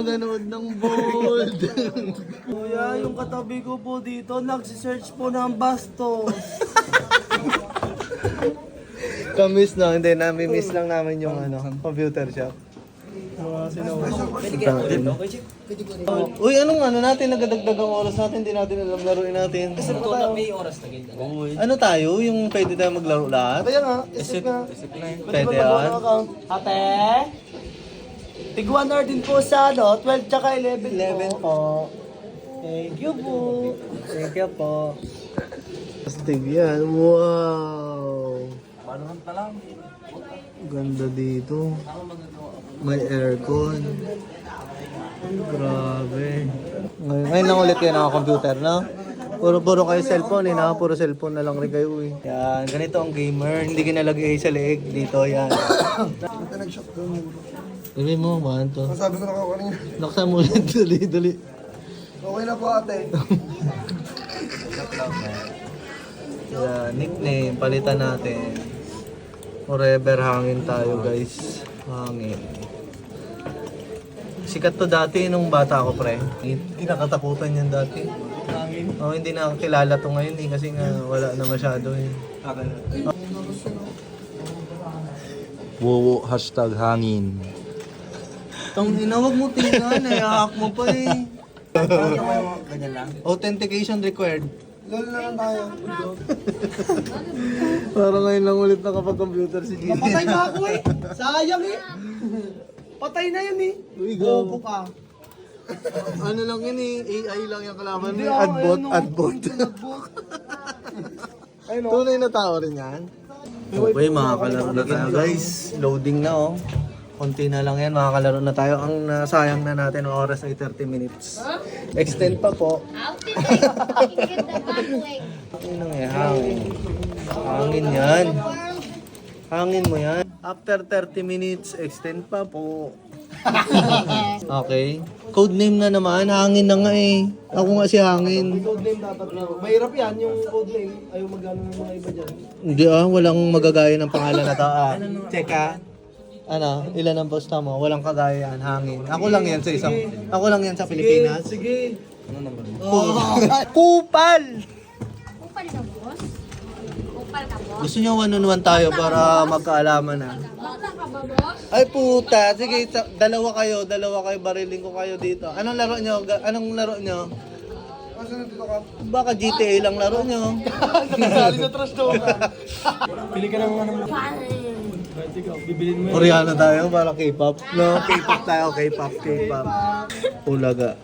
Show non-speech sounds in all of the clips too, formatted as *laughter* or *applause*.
naganood ng bold. *laughs* Kuya, yung katabi ko po dito, nagsisearch po ng bastos. Kamiss no, hindi namin miss lang namin yung ano, computer shop. Uy, anong ano natin, nagadagdag ang oras natin, hindi natin alam laruin natin. may oras na ganda. Ano tayo, yung pwede tayo maglaro lahat? Kaya nga, isip nga. Pwede yan. Ate? Tig 1 hour din po sa ano, 12 tsaka 11 11 po. Thank you po. Thank you po. Astig yan. Wow. Ganda dito. May aircon. Grabe. Ngayon, ngayon lang ulit kayo naka-computer, no? Puro, puro kayo cellphone, eh, na? Puro cellphone na lang rin kayo, eh. Yan, ganito ang gamer. Hindi kinalagay sa leeg. Dito, yan. *coughs* Sabi mo, man to. Sabi ko na ako kanina. Laksan mo ulit, *laughs* dali, dali. Okay na po ate. Yeah, nickname, palitan natin. Forever hangin tayo guys. Hangin. Sikat to dati nung bata ako pre. Hindi nakatakutan yan dati. Hangin? Oh, hindi nakakilala to ngayon eh kasi nga wala na masyado eh. Wowo, hashtag hangin. Tang inawag mo tingnan eh, hack mo pa eh. Ganyan lang. *laughs* Authentication required. Lol na lang tayo. *laughs* Parang ngayon lang ulit nakapag-computer si Gigi. Patay na ako eh. *laughs* Sayang eh. Patay na yun eh. Uy, go. Bobo ka. Ano lang yun eh, AI lang yung kalaban mo. Ako, Adbot, ayun, oh. adbot. Ayun o. Tunay na tao rin yan. Okay, makakalaro na tayo guys. Loading na oh. Konti na lang yan, makakalaro na tayo. Ang nasayang na natin ang oras ay 30 minutes. Extend pa po. Ano nga, hangin. Hangin yan. Hangin mo yan. After 30 minutes, extend pa po. *laughs* okay. Code name na naman, hangin na nga eh. Ako nga si hangin. Code name dapat laro. Mahirap yan yung code name. Ayaw magano ng mga iba dyan. Hindi ah, walang magagaya ng pangalan na to. Ah, check ah. Ano, ilan ang posta mo? Walang kagaya yan, hangin. Ako lang yan sa isang, ako lang yan sa Pilipinas. Sige. Oh. *laughs* Kupal! Kupal ka, boss? Kupal ka, boss? Gusto nyo one on one tayo para magkaalaman na. Bakla ka ba, boss? Ay puta, sige, dalawa kayo, dalawa kayo, bariling ko kayo dito. Anong laro nyo? Ga- Anong laro ka? Baka GTA lang laro nyo. Nakasali *laughs* *laughs* Pili ka ng ano. Bibilin mo. Koreano tayo para K-pop. No, K-pop tayo, K-pop, K-pop. Ulaga.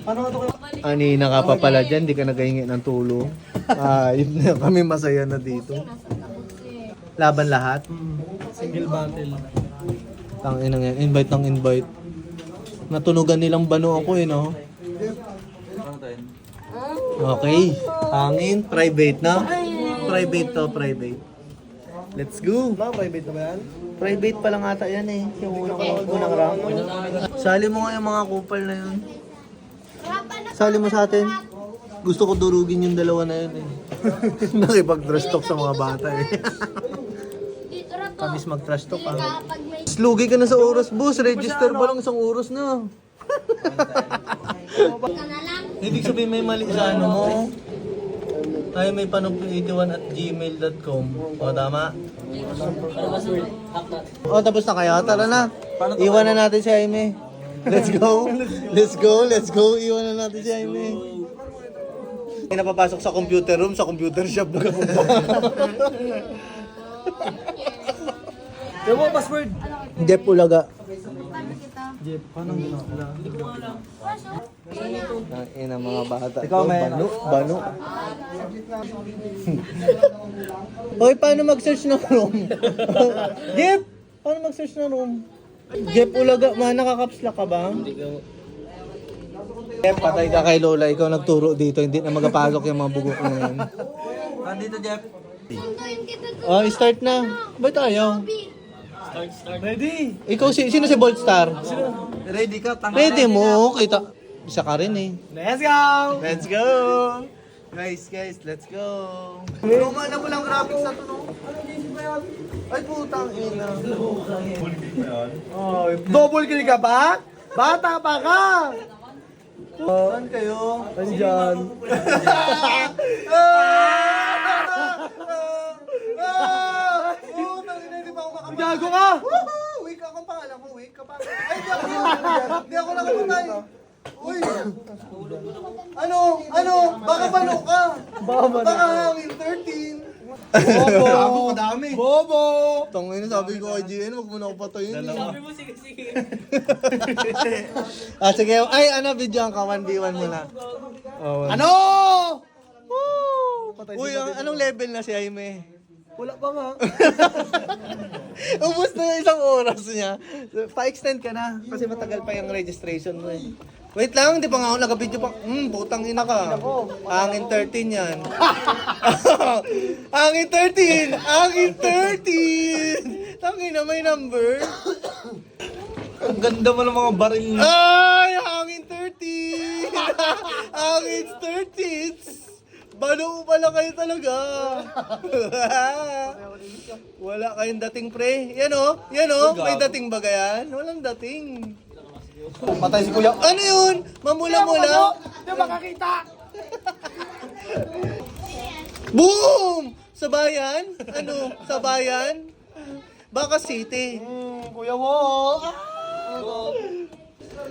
Paano ka ito? Anina ka pa pala dyan, di ka nagahingi ng tulong. Ah, yun na kami masaya na dito. Laban lahat. Single battle. Tang ina yan, invite ng invite. Natunugan nilang bano ako eh, no? Okay, hangin, private na. Private to, private. Let's go. Ma, private na ba yan? Private pa lang ata yan eh, yung unang, unang round. Sali mo nga yung mga kupal na yun. Sali mo sa atin. Gusto ko durugin yung dalawa na yun eh. *laughs* Nakipag-trash talk sa mga bata eh. Dito na po. Kamis mag-trash talk ah. Kapag may Slugi ka na sa oras, boss. Register pa lang isang oras na. ka na lang. Ibig sabihin may mali sa ano mo. Ay, may panog81 at gmail.com. O, tama? O, tapos na kayo? Tara na. Iwan na natin si Jaime. Let's go. Let's go. Let's go. Iwan na natin si Jaime. May napapasok sa computer room, sa computer shop. nakapunta. *laughs* Yung mo, password. Jeff Ulaga. Paano? Jeff, paano ginawa? Ang ina mga bata. Ikaw, may bano, bano. *laughs* Hoy, paano mag-search ng room? *laughs* Jeff, paano mag-search ng room? Jeff Ulaga, man, nakakapsla ka ba? Jeff, patay ka kay Lola. Ikaw nagturo dito. Hindi na magapasok yung mga bugok na yan. Nandito, Jeff. Oh, start na. Ba't ayaw? Ready? Ikaw, si, sino si Boltstar? Ready ka? Tanga. Pwede mo. Kita. Isa ka rin eh. Let's go! Let's go! Guys, guys, let's go! Luma na mo lang graphics na to, no? Ay, putang ina. Double kill ka ba? Bata pa ka! Saan kayo? Andyan. *laughs* Gago ka! Woohoo! Weak ako ang pangalan ko, weak ka pa. Ay, di ako Di ako nakapatay. Ano? Ano? Baka bano ka? Baka. Baka hangin 13. Bobo! Gago ko dami. Bobo! Tangin sabi ko kay GN, wag mo na ako patayin. Sabi mo, sige, sige. *laughs* ah, sige. Ay, ano, video ka. 1v1 muna. Ano? Woo! Patay Uy, ang, anong level na si Jaime? Wala pa nga. *laughs* Ubus na yung isang oras niya. Pa-extend ka na. Kasi matagal pa yung registration mo eh. Wait lang, di pa nga ako nag-video pa. Hmm, putang ina ka. Angin 13 yan. Angin 13! Angin 13! Tangin na may number. Ang ganda mo ng mga baril niya. Ay, hangin 30! *laughs* hangin 30! Balo pala kayo talaga. *laughs* Wala kayong dating pre. Yan o, yan o, may dating ba yan? Walang dating. Patay si kuya. Ano yun? Mamula-mula? Hindi makakita! *laughs* Boom! Sa bayan? Ano? Sa bayan? Baka City. Hmm, kuya mo.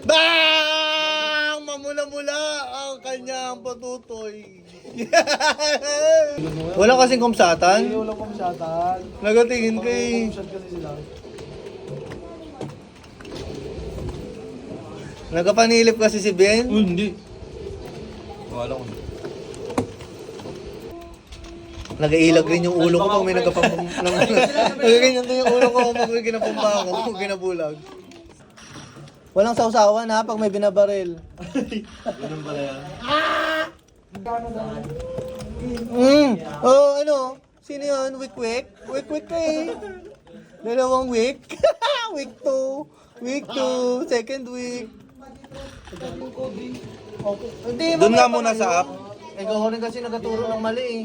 Bang! Mamula-mula ang kanyang patutoy. *laughs* Wala kasing Hindi kumsatan. wala pang shatan. Nagatingin kay... Shot kasi sila. Nagapanilip kasi si Ben. hindi. Wala ko. Nagailag rin yung ulo ko pag may nagapam... *laughs* Nagaganyan din yung ulo ko pag may ginapamba ako, pag ginabulag. Walang sausawan ha pag may binabaril. Ganun pala yan. Mm. Oh, ano? Sino yun? Wick Wick ka eh. Dalawang week. week 2. Week 2. Second week. Hindi, Doon nga mamaya muna pa sa kayo. app. Eh, gawa rin kasi nagaturo ng mali eh.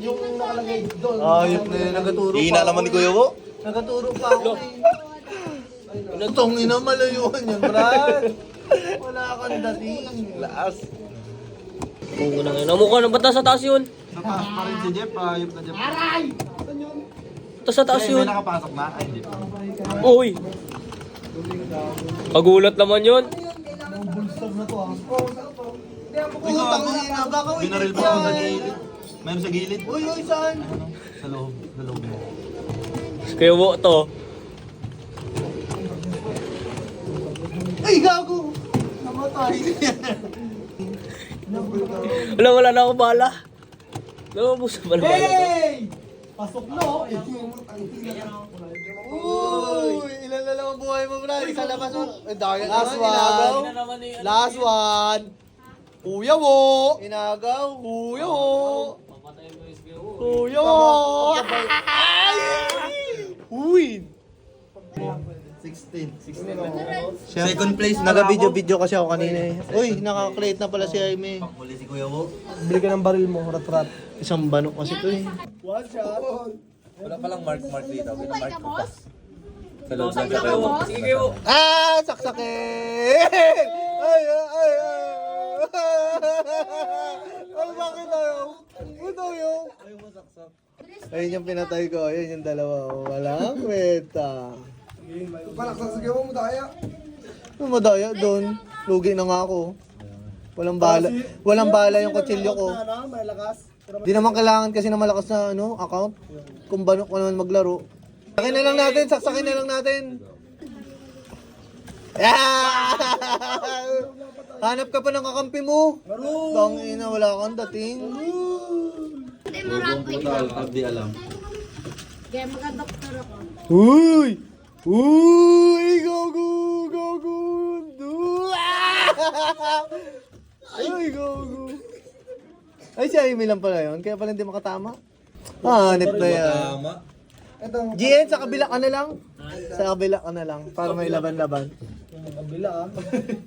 Yung nakalagay doon. Ayop na yun, nagaturo Hihina pa naman ni Kuya eh. Wo. Nagaturo pa ako eh. Itong ina, malayuan yan, Brad. Wala kang dating. Laas. Kung nang ina mo ka, ba't nasa taas yun? Nataas pa rin si Jeff. Ayop na Jeff. Tapos sa taas yun. nakapasok na. Ay, hindi. Uy! Pagulat naman yun. Putang ina, baka wait Binaril yan. pa ako sa gilid. Meron sa gilid. Uy, uy, saan? Sa loob. Sa loob mo. Kaya mo to. Ay, gago! Namatay. Wala, wala na ako bala. Lumabos na bala bala to. Pasok no! Uy, ilan na lang ang buhay mo, Brad? Isa labas mo. Eh, dahil Last one. Last one. Kuya mo! Inagaw. Kuya mo! Kuya mo! Uy! 16. Second place. Naga-video-video kasi ako kanina eh. Uy, nakaka-create na pala si Jaime. Muli si Kuya Wo. Bili ka ng baril mo, rat-rat. Isang banok kasi to eh. One shot. Wala palang mark-mark dito. Pinamark ko pa. Sa loob ng sige kayo. Sige kayo. Ah, saksakin! Ay, ay, ay, ay. Ay, bakit tayo? Ito yung... Ayun yung pinatay ko. Ayun yung dalawa. Walang kwenta. Palaksasagaw mo daya. Ano madaya doon? Lugi na nga ako. Walang bala. Walang bala yung kutsilyo ko. Ano, may lakas. Di naman kailangan kasi na malakas na ano, account. Kung banok ko naman maglaro. Saksakin na lang natin, saksakin na lang natin. Yeah! Hanap ka pa ng kakampi mo. Tangina, wala kang dating. Hindi mo rampo ikaw. Di alam. Kaya magka-doktor ako. Uy! Uy! Gago! Gago! Du- Ah! Ay, gago! Ay, si Amy lang pala yun. Kaya pala hindi makatama. Ah, hanip na yan. Tama. GN, sa kabila ka na lang. Sa kabila ka na lang. Para may laban-laban. Kabila ah.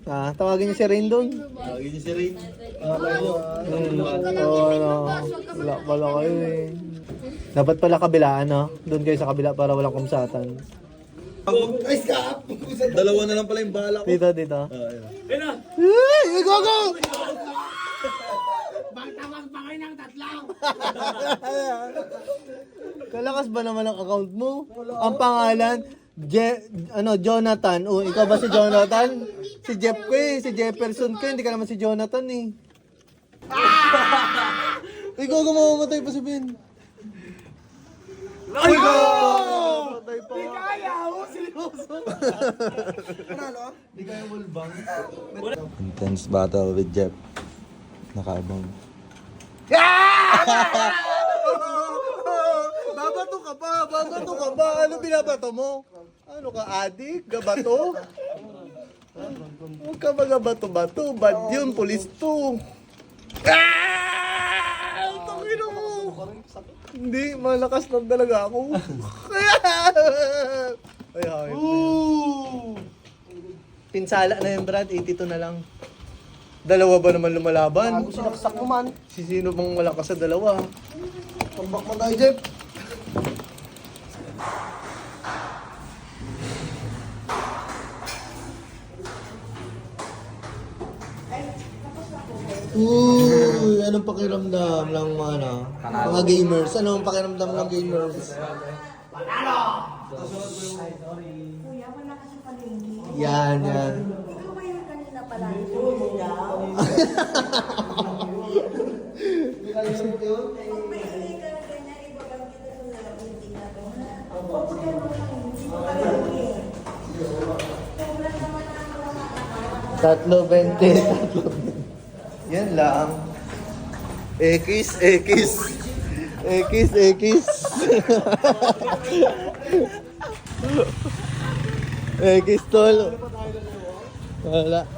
Ah, tawagin niyo si Rain doon. Lagi niyo si Rain. Hmm. Oh, ano. Wala pala kayo eh. Dapat pala kabilaan, no? Doon kayo sa kabila para walang kumsatan. Dalawa na lang pala yung bala ko. Dito, dito. Ayun na! Ay, go, go! *laughs* Kalakas ba naman ang account mo? Ang pangalan, Je, ano, Jonathan. Oh, ikaw ba si Jonathan? Si Jeff ko eh, si Jefferson ko, hindi ka naman si Jonathan eh. *laughs* Ikaw gumamatay pa si Ben. Ay, go! Patay pa. Di kaya, ako seryoso. Panalo? Di kaya walbang. Intense battle with Jeff. Nakaabang. *laughs* Babato ka pa, babato ka pa. Ano binabato mo? Ano ka, adik? Gabato? Huwag ka magabato-bato. Bad yun, polis to. Ah! Tangina mo. Hindi, malakas lang talaga ako. *laughs* ay, ay. Pinsala na yun, Brad. 82 na lang. Dalawa ba naman lumalaban? Ako sinaksak mo man. Si sino bang malakas sa dalawa? Tambak mo tayo, Jeff. Uy, anong pakiramdam ng mga ano, mga gamers? Anong pakiramdam ng gamers? Yan, yan. Tatlo, 20, tatlo. Yan lang. Ekis, ekis. Ekis, ekis. ekis, tol. Wala.